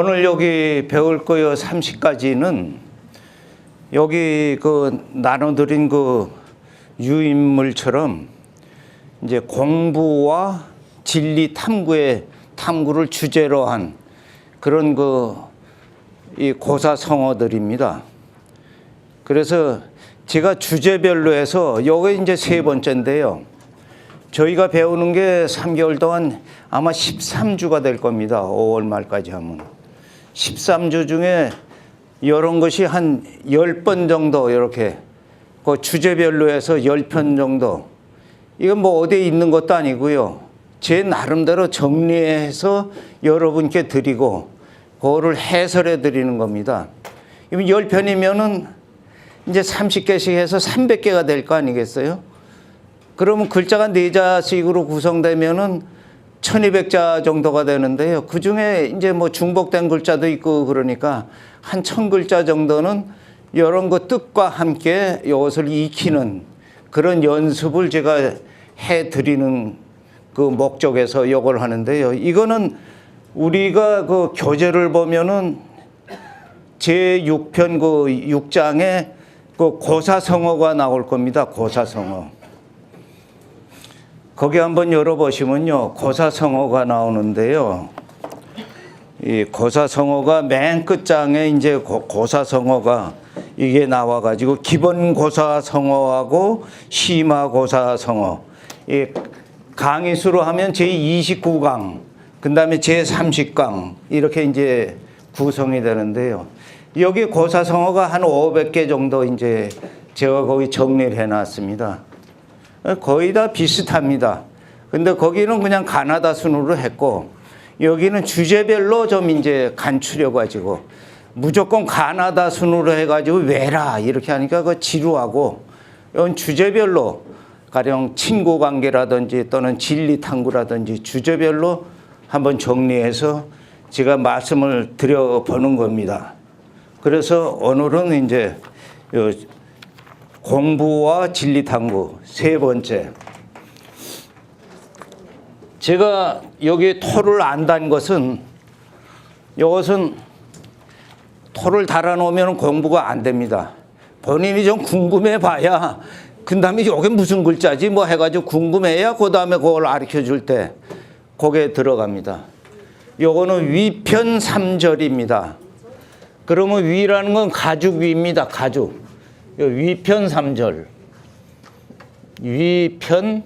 오늘 여기 배울 거요 30가지는 여기 그 나눠드린 그 유인물처럼 이제 공부와 진리 탐구의 탐구를 주제로 한 그런 그 이 고사 성어들입니다. 그래서 제가 주제별로 해서 요게 이제 세 번째인데요. 저희가 배우는 게 3개월 동안 아마 13주가 될 겁니다. 5월 말까지 하면. 13주 중에 이런 것이 한 10번 정도 이렇게 그 주제별로 해서 10편 정도. 이건 뭐 어디에 있는 것도 아니고요. 제 나름대로 정리해서 여러분께 드리고 그거를 해설해 드리는 겁니다. 이건 10편이면은 이제 30개씩 해서 300개가 될 거 아니겠어요? 그러면 글자가 네 자씩으로 구성되면은 1200자 정도가 되는데요. 그 중에 이제 뭐 중복된 글자도 있고 그러니까 한 1000글자 정도는 이런 거 뜻과 함께 이것을 익히는 그런 연습을 제가 해 드리는 그 목적에서 이걸 하는데요. 이거는 우리가 그 교재를 보면은 제 6편 그 6장에 그 고사성어가 나올 겁니다. 고사성어. 거기 한번 열어보시면요. 고사성어가 나오는데요. 이 고사성어가 맨 끝장에 이제 고- 고사성어가 이게 나와가지고 기본 고사성어하고 심화 고사성어. 이 강의수로 하면 제 29강, 그 다음에 제 30강 이렇게 이제 구성이 되는데요. 여기 고사성어가 한 500개 정도 이제 제가 거기 정리를 해놨습니다. 거의 다 비슷합니다. 근데 거기는 그냥 가나다 순으로 했고 여기는 주제별로 좀 이제 간추려 가지고 무조건 가나다 순으로 해가지고 왜라 이렇게 하니까 그 지루하고 이건 주제별로 가령 친구 관계라든지 또는 진리 탐구라든지 주제별로 한번 정리해서 제가 말씀을 드려 보는 겁니다. 그래서 오늘은 이제 요 공부와 진리 탐구 세 번째. 제가 여기 토를 안단 것은 이것은 토를 달아놓으면 공부가 안 됩니다. 본인이 좀 궁금해 봐야 그 다음에 이게 무슨 글자지 뭐 해가지고 궁금해야 그 다음에 그걸 가르쳐 줄 때 거기에 들어갑니다. 요거는 위편 삼절입니다 그러면 위라는 건 가죽 위입니다. 가죽. 요 위편 삼절 위편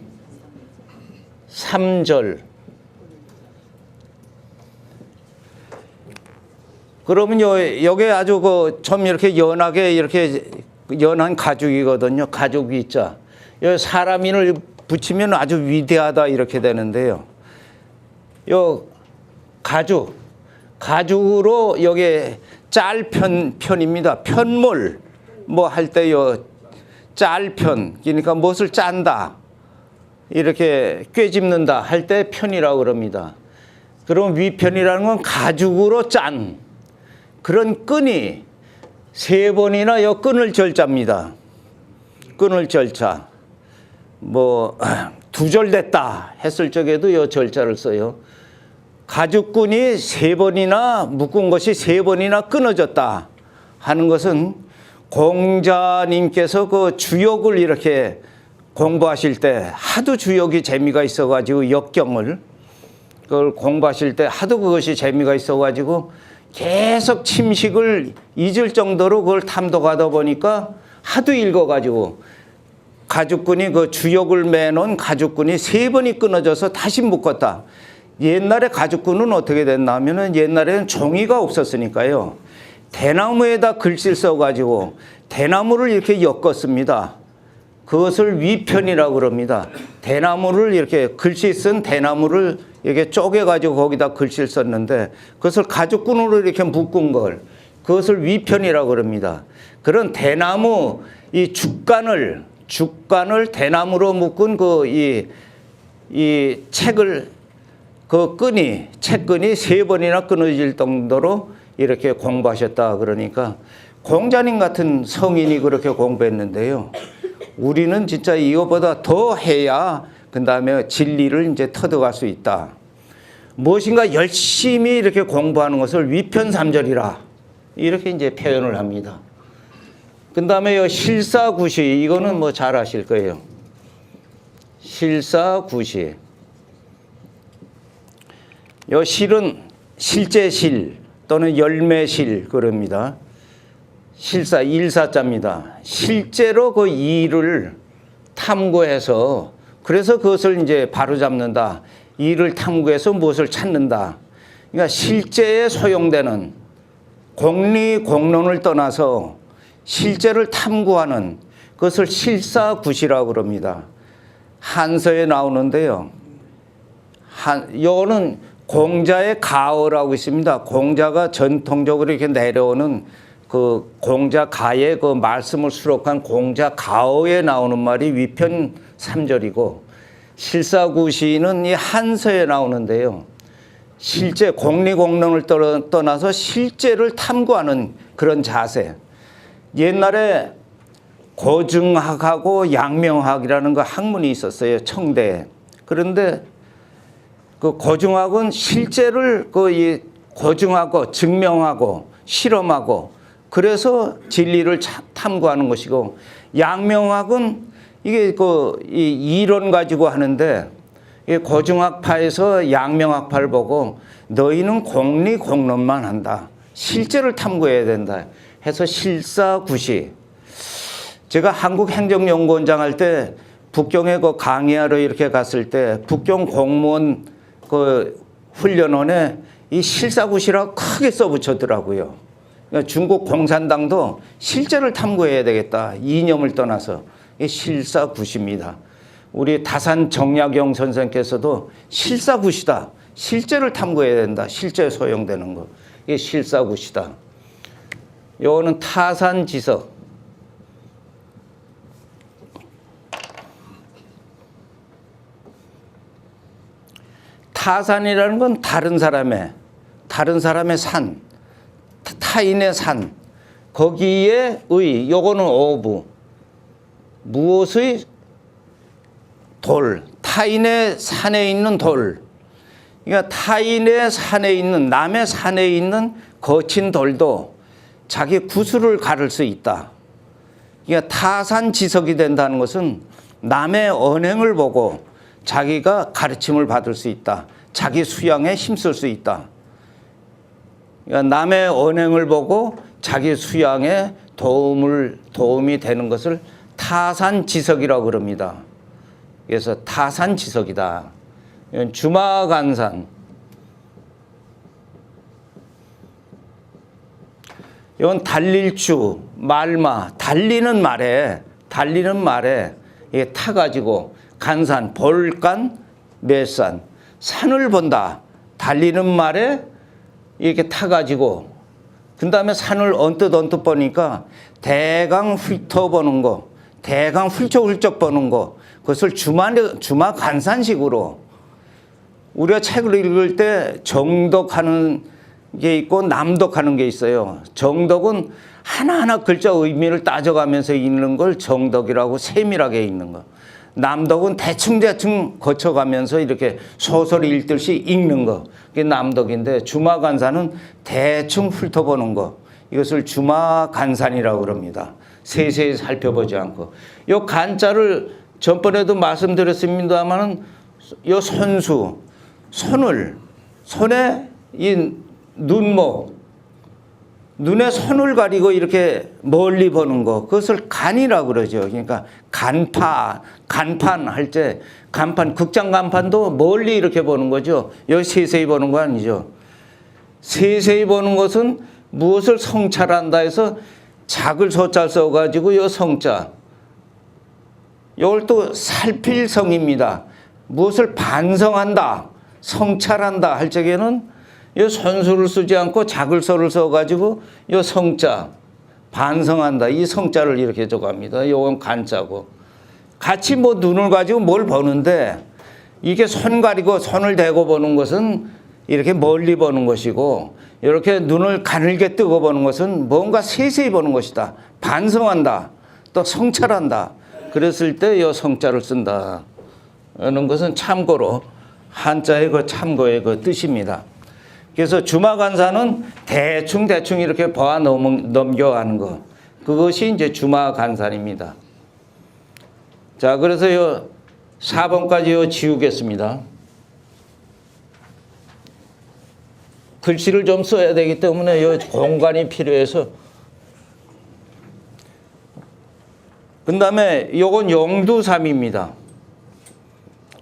삼절 그러면 요, 요게 아주 그 좀 이렇게 연하게 이렇게 연한 가죽이거든요. 가죽 위자. 요 사람인을 붙이면 아주 위대하다 이렇게 되는데요. 요 가죽. 가죽으로 여기 짤 편 편입니다. 편물 뭐 할 때요 짤편 그러니까 무엇을 짠다 이렇게 꿰집는다 할 때 편이라고 그럽니다. 그럼 위편이라는 건 가죽으로 짠 그런 끈이 세 번이나 요 끈을 절자입니다. 끈을 절자. 뭐 두절됐다 했을 적에도 요 절자를 써요. 가죽끈이 세 번이나 묶은 것이 세 번이나 끊어졌다 하는 것은 공자님께서 그 주역을 이렇게 공부하실 때 하도 주역이 재미가 있어가지고 역경을 그걸 공부하실 때 하도 그것이 재미가 있어가지고 계속 침식을 잊을 정도로 그걸 탐독하다 보니까 하도 읽어가지고 가죽끈이 그 주역을 매놓은 가죽끈이 세 번이 끊어져서 다시 묶었다. 옛날에 가죽끈은 어떻게 됐나 하면은 옛날에는 종이가 없었으니까요. 대나무에다 글씨를 써가지고 대나무를 이렇게 엮었습니다. 그것을 위편이라고 그럽니다. 대나무를 이렇게 글씨 쓴 대나무를 이렇게 쪼개가지고 거기다 글씨를 썼는데 그것을 가죽끈으로 이렇게 묶은 걸 그것을 위편이라고 그럽니다. 그런 대나무 이 죽간을 죽간을 대나무로 묶은 그 이 이 책을 그 끈이 책끈이 세 번이나 끊어질 정도로 이렇게 공부하셨다 그러니까 공자님 같은 성인이 그렇게 공부했는데요. 우리는 진짜 이것보다 더 해야 그 다음에 진리를 이제 터득할 수 있다. 무엇인가 열심히 이렇게 공부하는 것을 위편삼절이라 이렇게 이제 표현을 합니다. 그 다음에 요 실사구시 이거는 뭐 잘 아실 거예요. 실사구시. 요 실은 실제 실 또는 열매실 그럽니다. 실사 일사자입니다. 실제로 그 일을 탐구해서 그래서 그것을 이제 바로 잡는다. 일을 탐구해서 무엇을 찾는다. 그러니까 실제에 소용되는 공리 공론을 떠나서 실제를 탐구하는 그것을 실사구시라고 그럽니다. 한서에 나오는데요. 한, 요거는 공자의 가어라고 있습니다. 공자가 전통적으로 이렇게 내려오는 그 공자 가의 그 말씀을 수록한 공자 가어에 나오는 말이 위편 3절이고 실사구시는 이 한서에 나오는데요. 실제 공리공론을 떠- 떠나서 실제를 탐구하는 그런 자세. 옛날에 고증학하고 양명학이라는 그 학문이 있었어요. 청대에. 그런데 그 고증학은 실제를 그 이 고증하고 증명하고 실험하고 그래서 진리를 차- 탐구하는 것이고 양명학은 이게 그 이 이론 가지고 하는데 이 고증학파에서 양명학파를 보고 너희는 공리 공론만 한다. 실제를 탐구해야 된다. 해서 실사구시 제가 한국행정연구원장 할 때 북경에 그 강의하러 이렇게 갔을 때 북경 공무원 그 훈련원에 이 실사구시라고 크게 써붙였더라고요. 그러니까 중국 공산당도 실제를 탐구해야 되겠다. 이념을 떠나서 이 실사구시입니다. 우리 다산 정약용 선생께서도 실사구시다. 실제를 탐구해야 된다. 실제 소용되는 거. 이게 실사구시다. 요거는 타산지석. 타산이라는 건 다른 사람의 다른 사람의 산, 타- 타인의 산, 거기에 의, 요거는 오부. 무엇의 돌, 타인의 산에 있는 돌. 그러니까 타인의 산에 있는 남의 산에 있는 거친 돌도 자기 구슬을 가를 수 있다. 그러니까 타산지석이 된다는 것은 남의 언행을 보고 자기가 가르침을 받을 수 있다. 자기 수양에 힘쓸 수 있다. 그러니까 남의 언행을 보고 자기 수양에 도움을 도움이 되는 것을 타산지석이라고 그럽니다. 그래서 타산지석이다. 주마간산. 이건 달릴주, 말마, 달리는 말에, 달리는 말에 이게 타가지고 간산, 볼간, 매산, 산을 본다. 달리는 말에 이렇게 타가지고 그 다음에 산을 언뜻 언뜻 보니까 대강 훑어보는 거, 대강 훌쩍훌쩍 보는 거, 그것을 주마, 주마 간산식으로 우리가 책을 읽을 때 정독하는 게 있고 남독하는 게 있어요. 정독은 하나하나 글자 의미를 따져가면서 읽는 걸 정독이라고 세밀하게 읽는 거. 남독은 대충대충 거쳐가면서 이렇게 소설 읽듯이 읽는 거. 그게 남독인데 주마간산은 대충 훑어보는 거. 이것을 주마간산이라고 그럽니다. 세세히 살펴보지 않고. 요 간자를 전번에도 말씀드렸습니다만은 요 손수, 손을, 손에 이 눈목, 눈에 손을 가리고 이렇게 멀리 보는 거 그것을 간이라고 그러죠. 그러니까 간파, 간판 할 때 간판 극장 간판도 멀리 이렇게 보는 거죠. 여기 세세히 보는 거 아니죠. 세세히 보는 것은 무엇을 성찰한다 해서 작을 소자 써가지고 요 성자 이걸 또 살필성입니다. 무엇을 반성한다, 성찰한다 할 적에는 이 선수를 쓰지 않고 작을서를 써가지고 이 성자 반성한다 이 성자를 이렇게 적합니다. 요건 간자고 같이 뭐 눈을 가지고 뭘 보는데 이게 손 가리고 손을 대고 보는 것은 이렇게 멀리 보는 것이고 이렇게 눈을 가늘게 뜨고 보는 것은 뭔가 세세히 보는 것이다. 반성한다. 또 성찰한다. 그랬을 때 이 성자를 쓴다. 하는 것은 참고로 한자의 그 참고의 그 뜻입니다. 그래서 주마간사는 대충 대충 이렇게 봐넘 넘겨가는 거. 그것이 이제 주마간산입니다. 자, 그래서 요 4번까지 요 지우겠습니다. 글씨를 좀 써야 되기 때문에 요 공간이 필요해서 그 다음에 요건 용두삼입니다.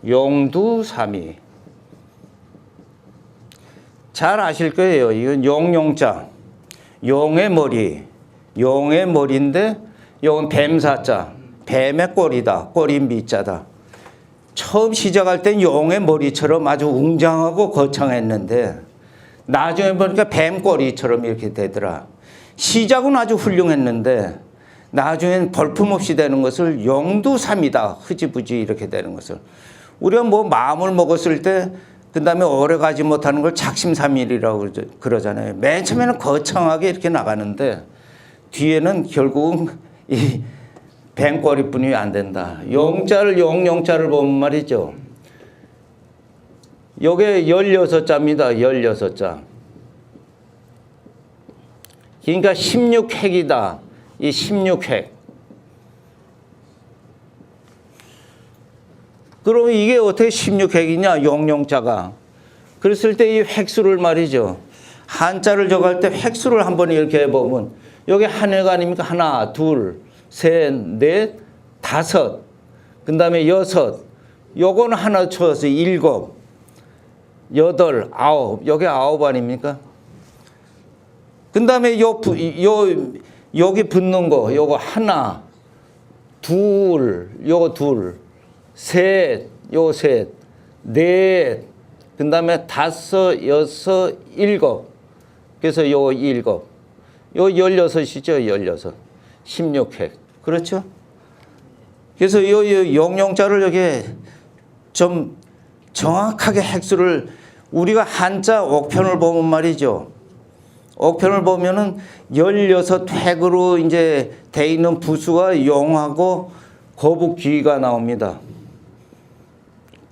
용두삼이. 잘 아실 거예요. 이건 용용자. 용의 머리. 용의 머리인데 요건 뱀사자. 뱀의 꼬리다. 꼬리 미자다. 처음 시작할 땐 용의 머리처럼 아주 웅장하고 거창했는데 나중에 보니까 뱀 꼬리처럼 이렇게 되더라. 시작은 아주 훌륭했는데 나중엔 볼품없이 되는 것을 용두삼이다. 흐지부지 이렇게 되는 것을. 우리가 뭐 마음을 먹었을 때 그 다음에 오래 가지 못하는 걸 작심삼일이라고 그러잖아요. 맨 처음에는 거창하게 이렇게 나가는데 뒤에는 결국은 이 뱀꼬리뿐이 안 된다. 용자를 용용자를 보면 말이죠. 요게 16자입니다. 16자. 그러니까 16획이다. 이 16획. 그럼 이게 어떻게 16획이냐? 용용자가. 그랬을 때 이 획수를 말이죠. 한자를 적할 때 획수를 한번 이렇게 해보면 여기 한획 아닙니까? 하나, 둘, 셋, 넷, 다섯. 그 다음에 여섯. 요거는 하나 쳐서 일곱. 여덟, 아홉. 여기 아홉 아닙니까? 그 다음에 요, 부- 요, 여기 붙는 거, 요거 하나, 둘, 요거 둘, 셋, 요거 셋, 넷, 그 다음에 다섯, 여섯, 일곱. 그래서 요거 일곱. 요 열여섯이죠, 열여섯. 십육획. 그렇죠? 그래서 요, 요 용용자를 여기 좀 정확하게 획수를 우리가 한자 옥편을 보면 말이죠. 옥편을 보면은 16획으로 이제 돼 있는 부수가 용하고 거북귀가 나옵니다.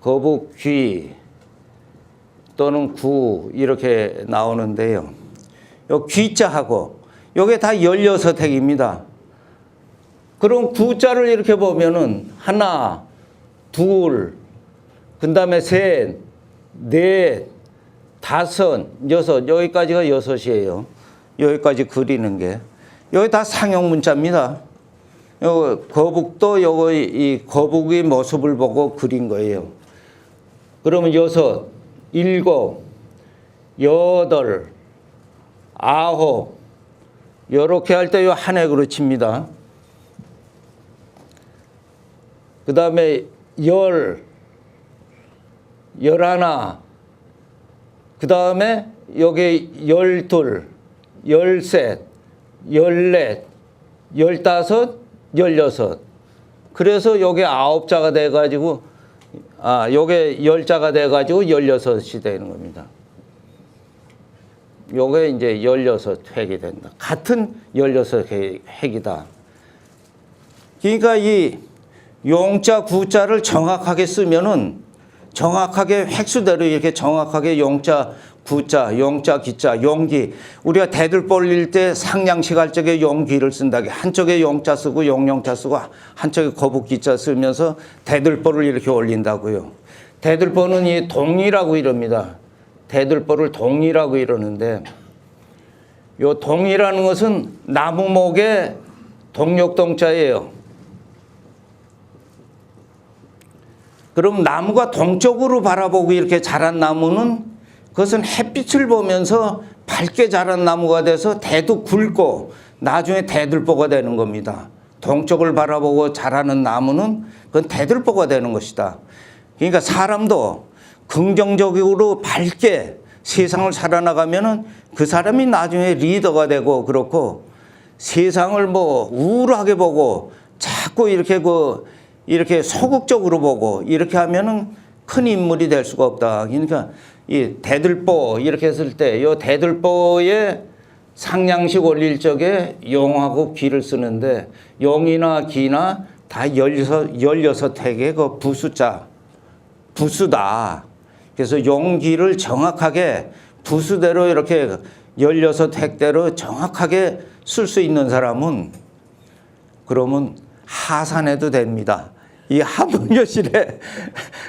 거북귀 또는 구 이렇게 나오는데요. 요 귀자하고 요게 다 16획입니다. 그럼 구자를 이렇게 보면은 하나, 둘, 그 다음에 셋, 넷, 다섯, 여섯, 여기까지가 여섯이에요. 여기까지 그리는 게. 여기 다 상용 문자입니다. 요 거북도 요거 이 거북의 모습을 보고 그린 거예요. 그러면 여섯, 일곱, 여덟, 아홉, 요렇게 할 때 요 한 획으로 칩니다. 그 다음에 열, 열하나, 그 다음에 여기 열둘, 열셋, 열넷, 열다섯, 열여섯. 그래서 여기 아홉 자가 돼가지고, 아, 요게 열 자가 돼가지고 열여섯이 되는 겁니다. 요게 이제 열여섯 획이 된다. 같은 열여섯 획- 획이다. 그러니까 이 용자 구자를 정확하게 쓰면은 정확하게 획수대로 이렇게 정확하게 용자 구자, 용자 기자, 용기 우리가 대들 벌릴 때 적에 용기를 쓴다게 한쪽에 용자 쓰고 용용자 쓰고 한쪽에 거북 기자 쓰면서 대들보를 이렇게 올린다고요. 대들보는 이 동이라고 이럽니다. 대들보를 동이라고 이러는데 요 동이라는 것은 나무목의 동력동자예요. 그럼 나무가 동쪽으로 바라보고 이렇게 자란 나무는 그것은 햇빛을 보면서 밝게 자란 나무가 돼서 대도 굵고 나중에 대들보가 되는 겁니다. 동쪽을 바라보고 자라는 나무는 그건 대들보가 되는 것이다. 그러니까 사람도 긍정적으로 밝게 세상을 살아나가면은 그 사람이 나중에 리더가 되고 그렇고 세상을 뭐 우울하게 보고 자꾸 이렇게 그 이렇게 소극적으로 보고 이렇게 하면은 큰 인물이 될 수가 없다. 그러니까 이 대들보 이렇게 했을 때이 대들보에 상냥식 올릴 적에 용하고 귀를 쓰는데 용이나 기나 다 열여섯 열여섯 획의 그 부수자 부수다. 그래서 용기를 정확하게 부수대로 이렇게 16획대로 정확하게 쓸 수 있는 사람은 그러면 하산해도 됩니다. 이 하분여실에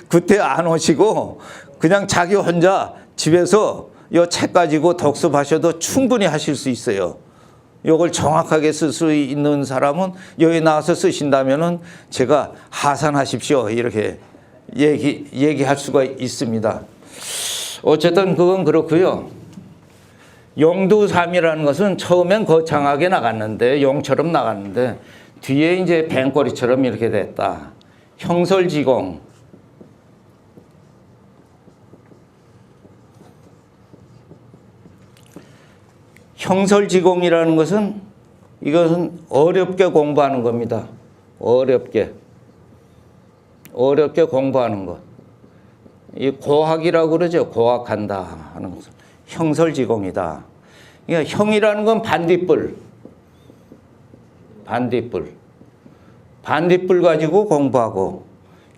그때 안 오시고 그냥 자기 혼자 집에서 이책 가지고 독서하셔도 충분히 하실 수 있어요. 요걸 정확하게 쓸 수 있는 사람은 여기 나와서 쓰신다면은 제가 하산하십시오 이렇게 얘기 얘기할 수가 있습니다. 어쨌든 그건 그렇고요. 용두삼이라는 것은 처음엔 거창하게 나갔는데 용처럼 나갔는데 뒤에 이제 뱅꼬리처럼 이렇게 됐다. 형설지공 형설지공이라는 것은 이것은 어렵게 공부하는 겁니다. 어렵게 어렵게 공부하는 것. 이 고학이라고 그러죠. 고학한다 하는 것은 형설지공이다. 그러니까 형이라는 건 반딧불, 반딧불, 반딧불 가지고 공부하고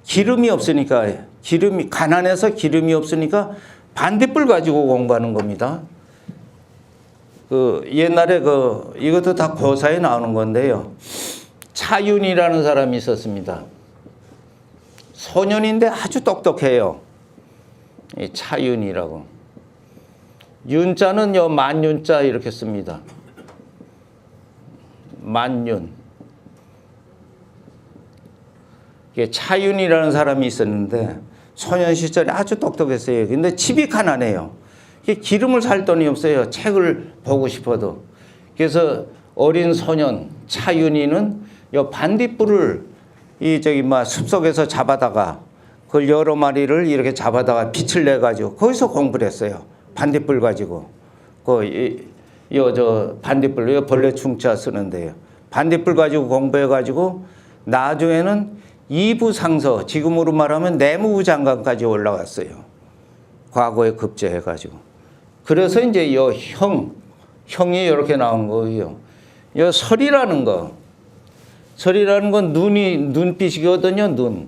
기름이 없으니까 기름이 가난해서 기름이 없으니까 반딧불 가지고 공부하는 겁니다. 그 옛날에 그 이것도 다 고사에 나오는 건데요. 차윤이라는 사람이 있었습니다. 소년인데 아주 똑똑해요. 이 차윤이라고. 윤자는 요 만윤자 이렇게 씁니다. 만윤. 이게 차윤이라는 사람이 있었는데 소년 시절에 아주 똑똑했어요. 근데 집이 가난해요. 기름을 살 돈이 없어요. 책을 보고 싶어도. 그래서 어린 소년 차윤이는 요 반딧불을 이 저기 막 숲속에서 잡아다가 그걸 여러 마리를 이렇게 잡아다가 빛을 내 가지고 거기서 공부를 했어요. 반딧불 가지고 그요저 반딧불 요 벌레 충자 쓰는데요. 반딧불 가지고 공부해 가지고 나중에는 이부 상서 지금으로 말하면 내무부 장관까지 올라갔어요. 과거에 급제해 가지고. 그래서 이제 요 형, 형이 이렇게 나온 거예요. 요 설이라는 거. 설이라는 건 눈이, 눈빛이거든요, 눈.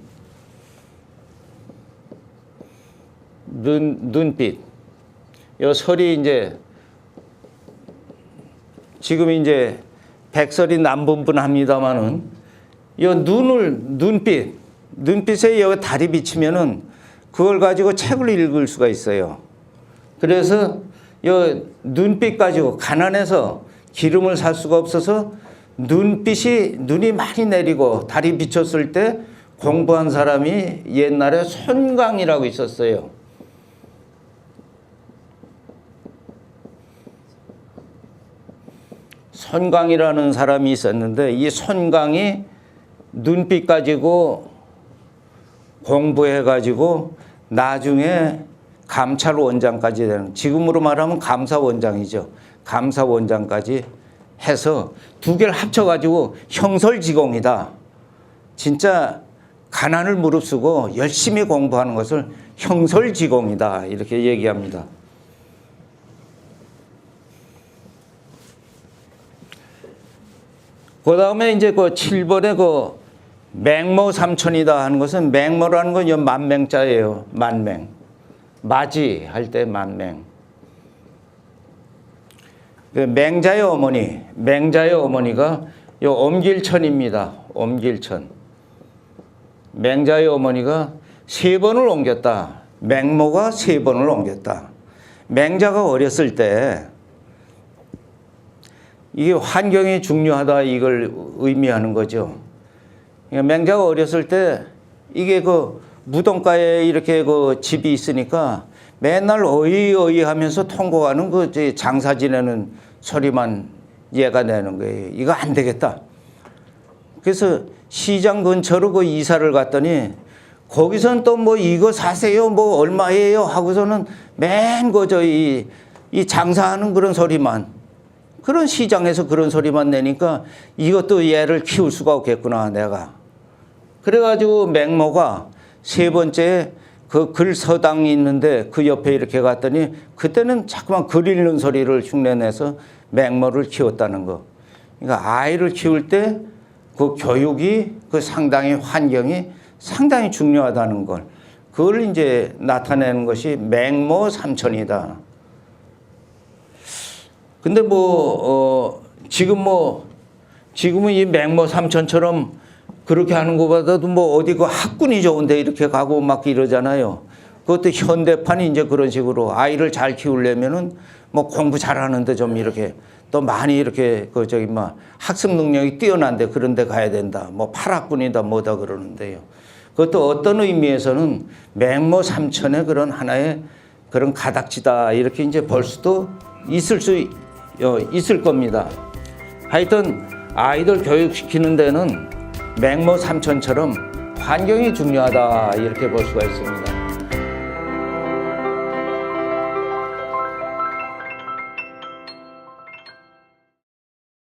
눈, 눈빛. 요 설이 이제, 지금 이제 백설이 남분분 합니다만은, 요 눈을, 눈빛, 눈빛에 여기 달이 비치면은 그걸 가지고 책을 읽을 수가 있어요. 그래서 요 눈빛 가지고 가난해서 기름을 살 수가 없어서 눈빛이 눈이 많이 내리고 달이 비쳤을 때 공부한 사람이 옛날에 손강이라고 있었어요. 손강이라는 사람이 있었는데 이 손강이 눈빛 가지고 공부해 가지고 나중에 감찰원장까지 되는 지금으로 말하면 감사원장이죠. 감사원장까지 해서 두 개를 합쳐 가지고 형설지공이다. 진짜 가난을 무릅쓰고 열심히 공부하는 것을 형설지공이다. 이렇게 얘기합니다. 그 다음에 이제 그 7번에 그 맹모 삼천이다 하는 것은 맹모라는 건요 만맹자예요. 만맹. 맞이 할 때 만맹. 그 맹자의 어머니, 맹자의 어머니가 요 엄길천입니다. 엄길천. 맹자의 어머니가 세 번을 옮겼다. 맹모가 세 번을 옮겼다. 맹자가 어렸을 때 이게 환경이 중요하다 이걸 의미하는 거죠. 그러니까 맹자가 어렸을 때 이게 그 무덤가에 이렇게 그 집이 있으니까 맨날 어이어이 하면서 통곡하는 그 장사 지내는 소리만 얘가 내는 거예요. 이거 안 되겠다. 그래서 시장 근처로 그 이사를 갔더니 거기선 또 뭐 이거 사세요 뭐 얼마예요 하고서는 맨 그저 이, 이 장사하는 그런 소리만 그런 시장에서 그런 소리만 내니까 이것도 얘를 키울 수가 없겠구나 내가 그래가지고 맹모가 세 번째 그 글 서당이 있는데 그 옆에 이렇게 갔더니 그때는 자꾸만 글 읽는 소리를 흉내내서 맹모를 키웠다는 거. 그러니까 아이를 키울 때 그 교육이 그 상당히 환경이 상당히 중요하다는 걸 그걸 이제 나타내는 것이 맹모 삼천이다. 근데 뭐, 어, 지금 뭐, 지금은 이 맹모 삼천처럼 그렇게 하는 것보다도 뭐 어디 그 학군이 좋은데 이렇게 가고 막 이러잖아요. 그것도 현대판이 이제 그런 식으로 아이를 잘 키우려면은 뭐 공부 잘하는데 좀 이렇게 또 많이 이렇게 그 저기 막 학습 능력이 뛰어난데 그런 데 가야 된다. 뭐 팔학군이다 뭐다 그러는데요. 그것도 어떤 의미에서는 맹모 삼천의 그런 하나의 그런 가닥지다 이렇게 이제 볼 수도 있을 수 어, 있을 겁니다. 하여튼 아이들 교육시키는 데는 맹모 삼천처럼 환경이 중요하다 이렇게 볼 수가 있습니다.